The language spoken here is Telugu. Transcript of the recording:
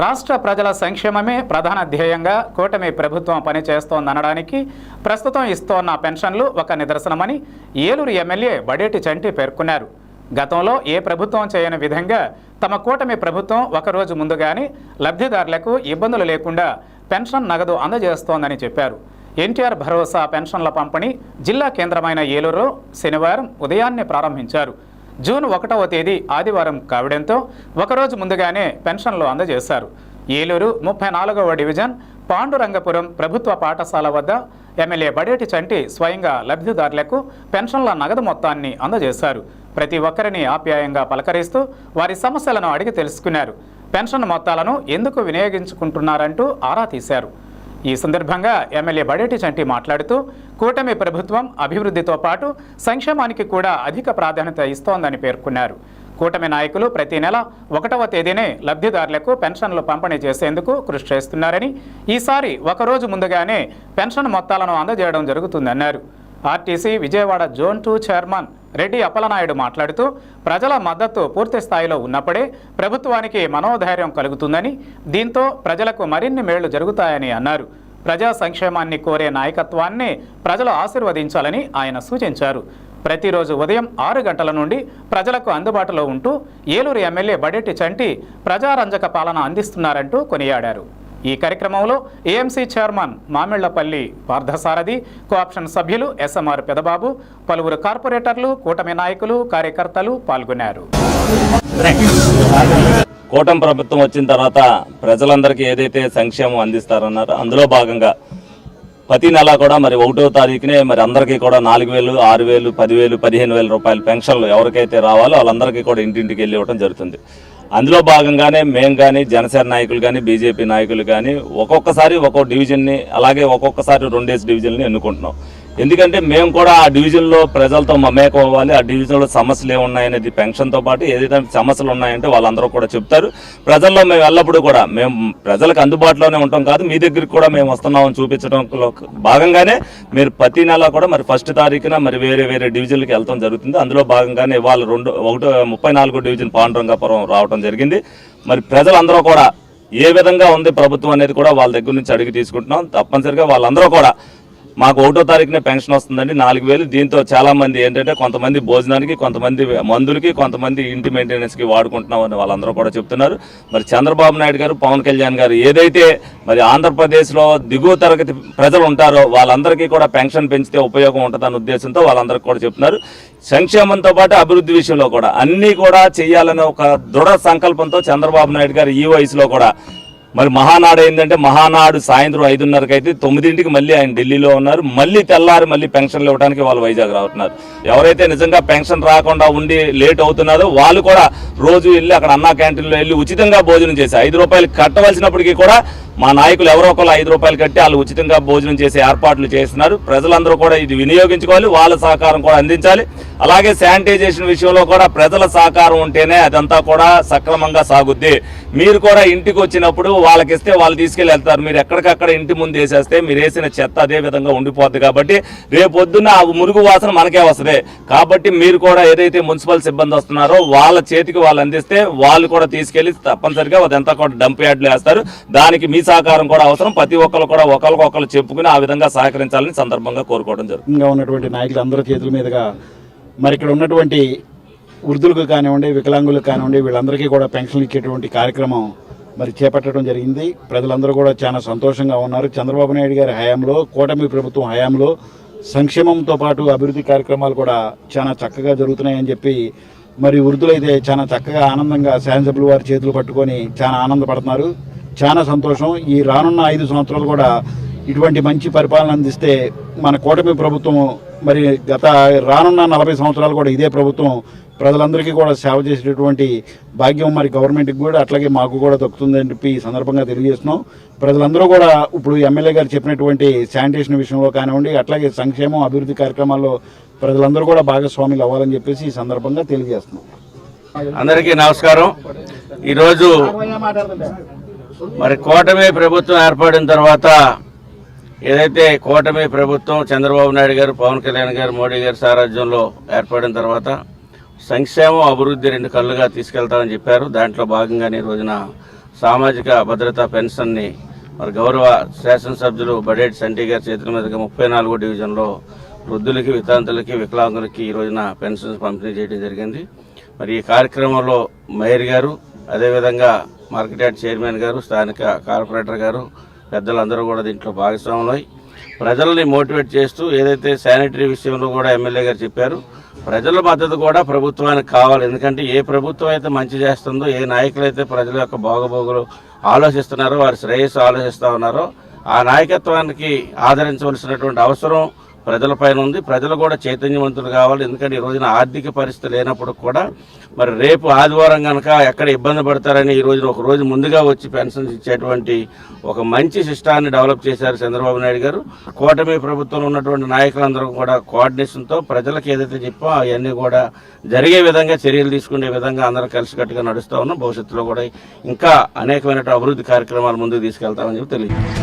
రాష్ట్ర ప్రజల సంక్షేమమే ప్రధాన ధ్యేయంగా కూటమి ప్రభుత్వం పనిచేస్తోందనడానికి ప్రస్తుతం ఇస్తోన్న పెన్షన్లు ఒక నిదర్శనమని ఏలూరు ఎమ్మెల్యే బడేటి చంటి పేర్కొన్నారు. గతంలో ఏ ప్రభుత్వం చేయని విధంగా తమ కూటమి ప్రభుత్వం ఒకరోజు ముందుగానే లబ్ధిదారులకు ఇబ్బందులు లేకుండా పెన్షన్ నగదు అందజేస్తోందని చెప్పారు. ఎన్టీఆర్ భరోసా పెన్షన్ల పంపిణీ జిల్లా కేంద్రమైన ఏలూరులో శనివారం ఉదయాన్నే ప్రారంభించారు. జూన్ ఒకటవ తేదీ ఆదివారం కావడంతో ఒకరోజు ముందుగానే పెన్షన్లు అందజేశారు. ఏలూరు ముప్పై నాలుగవ డివిజన్ పాండురంగపురం ప్రభుత్వ పాఠశాల వద్ద ఎమ్మెల్యే బడేటి చంటి స్వయంగా లబ్ధిదారులకు పెన్షన్ల నగదు మొత్తాన్ని అందజేశారు. ప్రతి ఒక్కరిని ఆప్యాయంగా పలకరిస్తూ వారి సమస్యలను అడిగి తెలుసుకున్నారు. పెన్షన్ మొత్తాలను ఎందుకు వినియోగించుకుంటున్నారంటూ ఆరా తీశారు. ఈ సందర్భంగా ఎమ్మెల్యే బడేటి చంటి మాట్లాడుతూ కూటమి ప్రభుత్వం అభివృద్ధితో పాటు సంక్షేమానికి కూడా అధిక ప్రాధాన్యత ఇస్తోందని పేర్కొన్నారు. కూటమి నాయకులు ప్రతి నెల ఒకటవ తేదీనే లబ్ధిదారులకు పెన్షన్లు పంపిణీ చేసేందుకు కృషి చేస్తున్నారని ఈసారి ఒకరోజు ముందుగానే పెన్షన్ మొత్తాలను అందజేయడం జరుగుతుందన్నారు. RTC Vijayawada zone two chairman Reddy Appalanaidu మాట్లాడుతూ ప్రజల మద్దతు పూర్తి స్థాయిలో ఉన్నప్పుడే ప్రభుత్వానికి మనోధైర్యం కలుగుతుందని దీంతో ప్రజలకు మరిన్ని మేళ్ళు జరుగుతాయని అన్నారు. ప్రజా సంక్షేమాన్ని కోరే నాయకత్వాన్ని ప్రజలు ఆశీర్వదించాలని ఆయన సూచించారు. ప్రతిరోజు ఉదయం ఆరు గంటల నుండి ప్రజలకు అందుబాటులో ఉంటూ ఏలూరు ఎమ్మెల్యే బడెట్టి చంటి ప్రజారంజక పాలన అందిస్తున్నారంటూ కొనియాడారు. ఈ కార్యక్రమంలో AMC chairman Mamillapalli Parthasarathi cooption సభ్యులు ఎస్ఎంఆర్ పెదబాబు పలువురు కార్పొరేటర్లు కూటమి నాయకులు కార్యకర్తలు పాల్గొన్నారు. కూటమి ప్రభుత్వం వచ్చిన తర్వాత ప్రజలందరికీ ఏదైతే సంక్షేమం అందిస్తారన్నారో అందులో భాగంగా ప్రతి నెల కూడా మరి ఒకటో తారీఖునే మరి అందరికీ కూడా నాలుగు వేలు ఆరు వేలు పదివేలు పదిహేను వేల రూపాయల పెన్షన్లు ఎవరికైతే రావాలో వాళ్ళందరికీ కూడా ఇంటింటికి వెళ్ళి ఇవ్వడం జరుగుతుంది. అందులో భాగంగానే మేము కానీ జనసేన నాయకులు కానీ బీజేపీ నాయకులు కానీ ఒక్కొక్కసారి ఒక్కొక్క డివిజన్ని అలాగే ఒక్కొక్కసారి రెండేసి డివిజన్ని ఎన్నుకుంటున్నాం. ఎందుకంటే మేము కూడా ఆ డివిజన్లో ప్రజలతో మమేకం అవ్వాలి ఆ డివిజన్లో సమస్యలు ఏమున్నాయనేది పెన్షన్తో పాటు ఏదైతే సమస్యలు ఉన్నాయంటే వాళ్ళందరూ కూడా చెప్తారు. ప్రజల్లో మేము ఎల్లప్పుడూ కూడా మేము ప్రజలకు అందుబాటులోనే ఉంటాం కాదు మీ దగ్గరికి కూడా మేము వస్తున్నామని చూపించడంలో భాగంగానే మీరు ప్రతి నెల కూడా మరి ఫస్ట్ తారీఖున మరి వేరే వేరే డివిజన్లకి వెళ్తాం జరుగుతుంది. అందులో భాగంగానే ఇవాళ రెండు ఒకటో ముప్పై నాలుగో డివిజన్ పాండురంగాపురం రావడం జరిగింది. మరి ప్రజలందరూ కూడా ఏ విధంగా ఉంది ప్రభుత్వం అనేది కూడా వాళ్ళ దగ్గర నుంచి అడిగి తీసుకుంటున్నాం. తప్పనిసరిగా వాళ్ళందరూ కూడా మాకు ఒకటో తారీఖునే పెన్షన్ వస్తుందండి. నాలుగు వేలు దీంతో చాలా మంది ఏంటంటే కొంతమంది భోజనానికి కొంతమంది మందులకి కొంతమంది ఇంటి మెయింటెనెన్స్కి వాడుకుంటున్నాం అని వాళ్ళందరూ కూడా చెప్తున్నారు. మరి చంద్రబాబు నాయుడు గారు పవన్ కళ్యాణ్ గారు ఏదైతే మరి ఆంధ్రప్రదేశ్లో దిగువ తరగతి ప్రజలు ఉంటారో వాళ్ళందరికీ కూడా పెన్షన్ పెంచితే ఉపయోగం ఉంటుందన్న ఉద్దేశంతో వాళ్ళందరికీ కూడా చెప్తున్నారు. సంక్షేమంతో పాటు అభివృద్ధి విషయంలో కూడా అన్ని కూడా చేయాలనే ఒక దృఢ సంకల్పంతో చంద్రబాబు నాయుడు గారు ఈ వయసులో కూడా మరి మహానాడు ఏంటంటే మహానాడు సాయంత్రం ఐదున్నరకి అయితే తొమ్మిదింటికి మళ్ళీ ఆయన ఢిల్లీలో ఉన్నారు. మళ్ళీ తెల్లారి మళ్ళీ పెన్షన్లు ఇవ్వడానికి వాళ్ళు వైజాగ్ రావుతున్నారు ఎవరైతే నిజంగా పెన్షన్ రాకుండా ఉండి లేట్ అవుతున్నారో వాళ్ళు కూడా రోజు వెళ్ళి అక్కడ అన్నా క్యాంటీన్లో వెళ్ళి ఉచితంగా భోజనం చేసి ఐదు రూపాయలు కట్టవలసినప్పటికీ కూడా మా నాయకులు ఎవరో ఒకరు ఐదు రూపాయలు కట్టి వాళ్ళు ఉచితంగా భోజనం చేసే ఏర్పాట్లు చేస్తున్నారు. ప్రజలందరూ కూడా ఇది వినియోగించుకోవాలి వాళ్ళ సహకారం కూడా అందించాలి. అలాగే శానిటైజేషన్ విషయంలో కూడా ప్రజల సహకారం ఉంటేనే అదంతా కూడా సక్రమంగా సాగుద్ది. మీరు కూడా ఇంటికి వచ్చినప్పుడు వాళ్ళకి ఇస్తే వాళ్ళు తీసుకెళ్ళి వెళ్తారు. మీరు ఎక్కడికక్కడ ఇంటి ముందు వేసేస్తే మీరు వేసిన చెత్త అదే విధంగా ఉండిపోద్ది కాబట్టి రేపొద్దున ఆ మురుగు వాసన మనకే వస్తుంది. కాబట్టి మీరు కూడా ఏదైతే మున్సిపల్ సిబ్బంది వస్తున్నారో వాళ్ళ చేతికి వాళ్ళు అందిస్తే వాళ్ళు కూడా తీసుకెళ్ళి తప్పనిసరిగా అదంతా కూడా డంప్ యార్డ్లు వేస్తారు. దానికి మీ సహకారం కూడా అవసరం. ప్రతి ఒక్కరు కూడా ఒకరికొకరు చెప్పుకుని ఆ విధంగా సహకరించాలని సందర్భంగా కోరుకోవడం జరుగుతుంది. ఉన్నటువంటి నాయకులు అందరూ చేతుల మీదుగా మరి ఇక్కడ ఉన్నటువంటి వృద్ధులకు కానివ్వండి వికలాంగులకు కానివ్వండి వీళ్ళందరికీ కూడా పెన్షన్లు ఇచ్చేటువంటి కార్యక్రమం మరి చేపట్టడం జరిగింది. ప్రజలందరూ కూడా చాలా సంతోషంగా ఉన్నారు. చంద్రబాబు నాయుడు గారి హయాంలో కూటమి ప్రభుత్వం హయాంలో సంక్షేమంతో పాటు అభివృద్ధి కార్యక్రమాలు కూడా చాలా చక్కగా జరుగుతున్నాయని చెప్పి మరి వృద్ధులైతే చాలా చక్కగా ఆనందంగా శాసనసభ్యులు వారి చేతులు పట్టుకొని చాలా ఆనందపడుతున్నారు. చాలా సంతోషం. ఈ రానున్న ఐదు సంవత్సరాలు కూడా ఇటువంటి మంచి పరిపాలన అందిస్తే మన కూటమి ప్రభుత్వం మరి గత రానున్న నలభై సంవత్సరాలు కూడా ఇదే ప్రభుత్వం ప్రజలందరికీ కూడా సేవ చేసేటటువంటి భాగ్యం మరి గవర్నమెంట్కి కూడా అట్లాగే మాకు కూడా దక్కుతుందని చెప్పి ఈ సందర్భంగా తెలియజేస్తున్నాం. ప్రజలందరూ కూడా ఇప్పుడు ఎమ్మెల్యే గారు చెప్పినటువంటి శానిటేషన్ విషయంలో కానివ్వండి అట్లాగే సంక్షేమం అభివృద్ధి కార్యక్రమాల్లో ప్రజలందరూ కూడా భాగస్వాములు అవ్వాలని చెప్పేసి ఈ సందర్భంగా తెలియజేస్తున్నాం. అందరికీ నమస్కారం. ఈరోజు మరి కూటమి ప్రభుత్వం ఏర్పడిన తర్వాత ఏదైతే కూటమి ప్రభుత్వం చంద్రబాబు నాయుడు గారు పవన్ కళ్యాణ్ గారు మోడీ గారి సారథ్యంలో ఏర్పడిన తర్వాత సంక్షేమం అభివృద్ధి రెండు కళ్ళుగా తీసుకెళ్తామని చెప్పారు. దాంట్లో భాగంగానే ఈ రోజున సామాజిక భద్రతా పెన్షన్ని మరి గౌరవ శాసనసభ్యులు బడేటి సంటి గారి చేతుల మీదుగా ముప్పై నాలుగో డివిజన్లో వృద్ధులకి వితాంతులకి వికలాంగులకి ఈ రోజున పెన్షన్స్ పంపిణీ చేయడం జరిగింది. మరి ఈ కార్యక్రమంలో మేయర్ గారు అదేవిధంగా మార్కెట్ యార్డ్ చైర్మన్ గారు స్థానిక కార్పొరేటర్ గారు పెద్దలందరూ కూడా దీంట్లో భాగస్వాములై ప్రజల్ని మోటివేట్ చేస్తూ ఏదైతే శానిటరీ విషయంలో కూడా ఎమ్మెల్యే గారు చెప్పారు ప్రజల మద్దతు కూడా ప్రభుత్వానికి కావాలి. ఎందుకంటే ఏ ప్రభుత్వం అయితే మంచి చేస్తుందో ఏ నాయకులు అయితే ప్రజల యొక్క బాగోగులు ఆలోచిస్తున్నారో వారి శ్రేయస్సు ఆలోచిస్తూ ఉన్నారో ఆ నాయకత్వానికి ఆదరించవలసినటువంటి అవసరం ప్రజలపైన ఉంది. ప్రజలు కూడా చైతన్యవంతులు కావాలి. ఎందుకంటే ఈ రోజున ఆర్థిక పరిస్థితి లేనప్పుడు కూడా మరి రేపు ఆదివారం కనుక ఎక్కడ ఇబ్బంది పడతారని ఈ రోజున ఒక రోజు ముందుగా వచ్చి పెన్షన్స్ ఇచ్చేటువంటి ఒక మంచి సిస్టాన్ని డెవలప్ చేశారు చంద్రబాబు నాయుడు గారు. కూటమి ప్రభుత్వంలో ఉన్నటువంటి నాయకులందరూ కూడా కోఆర్డినేషన్తో ప్రజలకు ఏదైతే చెప్పో అవన్నీ కూడా జరిగే విధంగా చర్యలు తీసుకునే విధంగా అందరం కలిసికట్టుగా నడుస్తూ ఉన్నాం. భవిష్యత్తులో కూడా ఇంకా అనేకమైన అభివృద్ధి కార్యక్రమాలు ముందుకు తీసుకెళ్తామని చెప్పి తెలియజేస్తాం